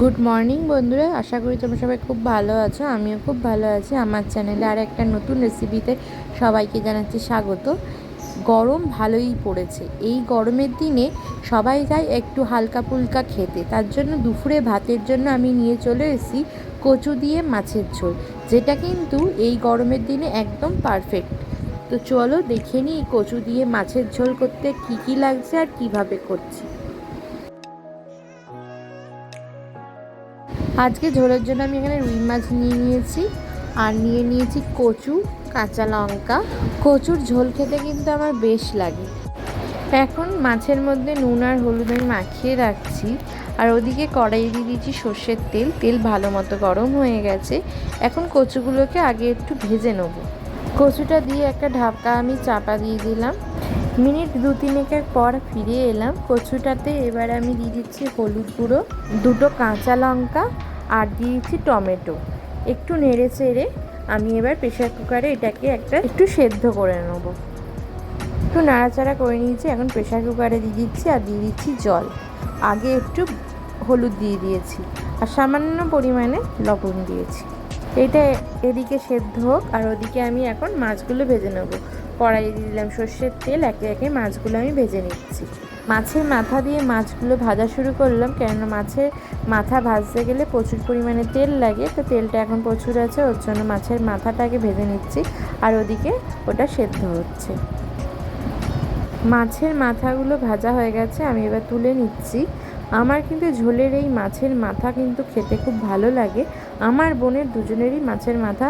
Good morning বন্ধুরা। আশা করি তোমরা সবাই খুব ভালো আছো। আমিও খুব ভালো আছি। আমার চ্যানেলে আর একটা নতুন রেসিপিতে সবাইকে জানাচ্ছি স্বাগত। গরম ভালোই পড়েছে। এই গরমের দিনে সবাই যায় একটু হালকা ফুলকা খেতে। তার জন্য দুপুরে ভাতের জন্য আমি নিয়ে চলে এসেছি কচু দিয়ে মাছের ঝোল, যেটা কিন্তু এই গরমের দিনে একদম পারফেক্ট তো চলো দেখে নিই কচু দিয়ে মাছের ঝোল করতে কী কী লাগছে আর কীভাবে করছি। আজকে ঝোলের জন্য আমি এখানে রুই মাছ নিয়ে নিয়েছি আর নিয়ে নিয়েছি কচু, কাঁচা লঙ্কা। কচুর ঝোল খেতে কিন্তু আমার বেশ লাগে। এখন মাছের মধ্যে নুন আর হলুদ আমি মাখিয়ে রাখছি। আর ওদিকে কড়াই দিয়ে দিয়েছি সর্ষের তেল। তেল ভালো মতো গরম হয়ে গেছে। এখন কচুগুলোকে আগে একটু ভেজে নেব। কচুটা দিয়ে একটা ঢাকা আমি চাপা দিয়ে দিলাম। মিনিট দু তিনেকের পর ফিরে এলাম। কচুটাতে এবার আমি দিয়ে দিচ্ছি হলুদ গুঁড়ো, দুটো কাঁচা লঙ্কা আর দিয়ে দিচ্ছি টমেটো। একটু নেড়ে চেড়ে আমি এবার প্রেশার কুকারে এটাকে একটা একটু সেদ্ধ করে নেব। একটু নাড়াচাড়া করে নিয়েছি, এখন প্রেশার কুকারে দিয়ে দিচ্ছি আর দিয়ে দিচ্ছি জল। আগে একটু হলুদ দিয়ে দিয়েছি আর সামান্য পরিমাণে লবণ দিয়েছি। এটা এদিকে সেদ্ধ হোক আর ওদিকে আমি এখন মাছগুলো ভেজে নেব। কড়াইয়ে দিলাম সর্ষের তেল, একে একে মাছগুলো আমি ভেজে নিচ্ছি। মাছের মাথা দিয়ে মাছগুলো ভাজা শুরু করলাম, কেননা মাছের মাথা ভাজতে গেলে প্রচুর পরিমাণে তেল লাগে, তো তেলটা এখন প্রচুর আছে, ওর জন্য মাছের মাথাটাকে ভেজে নিচ্ছি, আর ওদিকে ওটা সেদ্ধ হচ্ছে। মাছের মাথাগুলো ভাজা হয়ে গেছে, আমি এবার তুলে নিচ্ছি। আমার কিন্তু ঝোলের এই মাছের মাথা কিন্তু খেতে খুব ভালো লাগে। আমার বোনের দুজনেরই মাছের মাথা,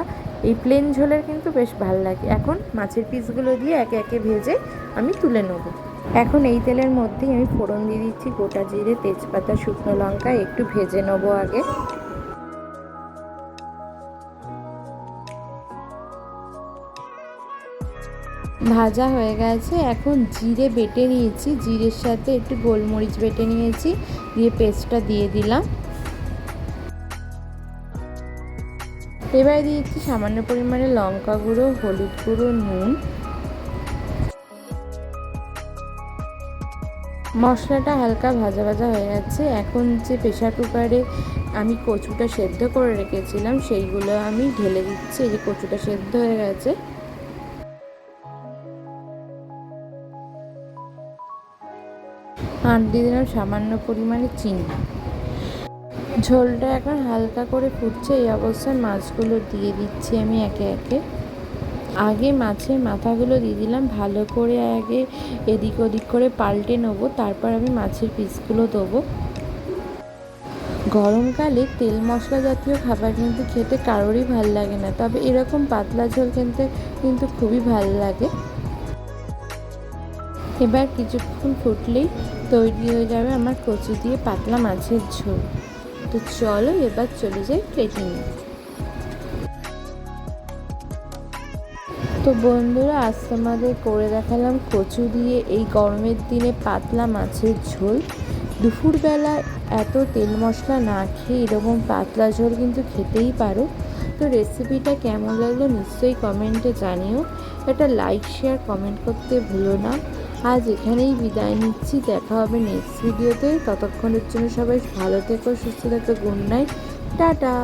এই প্লেন ঝোলের কিন্তু বেশ ভালো লাগে। এখন মাছের পিসগুলো দিয়ে একে একে ভেজে আমি তুলে নেব। এখন এই তেলের মধ্যেই আমি ফোড়ন দিয়ে দিচ্ছি গোটা জিরে, তেজপাতা, শুকনো লঙ্কা, একটু ভেজে নেব আগে। ভাজা হয়ে গেছে। এখন জিরে বেটে নিয়েছি। জিরের সাথে একটু গোলমরিচ বেটে নিয়েছি। দিয়ে পেস্টটা দিয়ে দিলাম। এবারে দিয়েছি সামান্য পরিমাণে লঙ্কা গুঁড়ো, হলুদ গুঁড়ো, নুন। মশলাটা হালকা ভাজা ভাজা হয়ে যাচ্ছে এখন যে প্রেশার কুকারে আমি কচুটা সেদ্ধ করে রেখেছিলাম, সেইগুলো আমি ঢেলে দিচ্ছি। এই যে কচুটা সেদ্ধ হয়ে গেছে। আর দিয়ে দিলাম সামান্য পরিমাণে চিনি। ঝোলটা এখন হালকা করে ফুটছে, এই অবস্থায় মাছগুলো দিয়ে দিচ্ছি আমি একে একে। আগে মাছের মাথাগুলো দিয়ে দিলাম, ভালো করে আগে এদিক ওদিক করে পাল্টে নেব, তারপর আমি মাছের পিসগুলো দেবো। গরমকালে তেল মশলা জাতীয় খাবার কিন্তু খেতে কারোরই ভালো লাগে না, তবে এরকম পাতলা ঝোল খেতে কিন্তু খুবই ভালো লাগে। এবার কিছুক্ষণ ফুটলেই তৈরি হয়ে যাবে আমার কচু দিয়ে পাতলা মাছের ঝোল। তো চলো এবার চলে যাই প্লেটিং তো বন্ধুরা আজ তোমাদের করে দেখালাম কচু দিয়ে এই গরমের দিনে পাতলা মাছের ঝোল। দুপুরবেলা এত তেল মশলা না খেয়ে এরকম পাতলা ঝোল কিন্তু খেতেই পারো। তো রেসিপিটা কেমন লাগল নিশ্চয়ই কমেন্টে জানিও। একটা লাইক শেয়ার কমেন্ট করতে ভুলো না। আজ এখানেই বিদায় নিচ্ছি। দেখা হবে নেক্সট ভিডিওতে ততক্ষণের জন্য সবাই ভালো থেকো, সুস্থ থেকো। Good night tata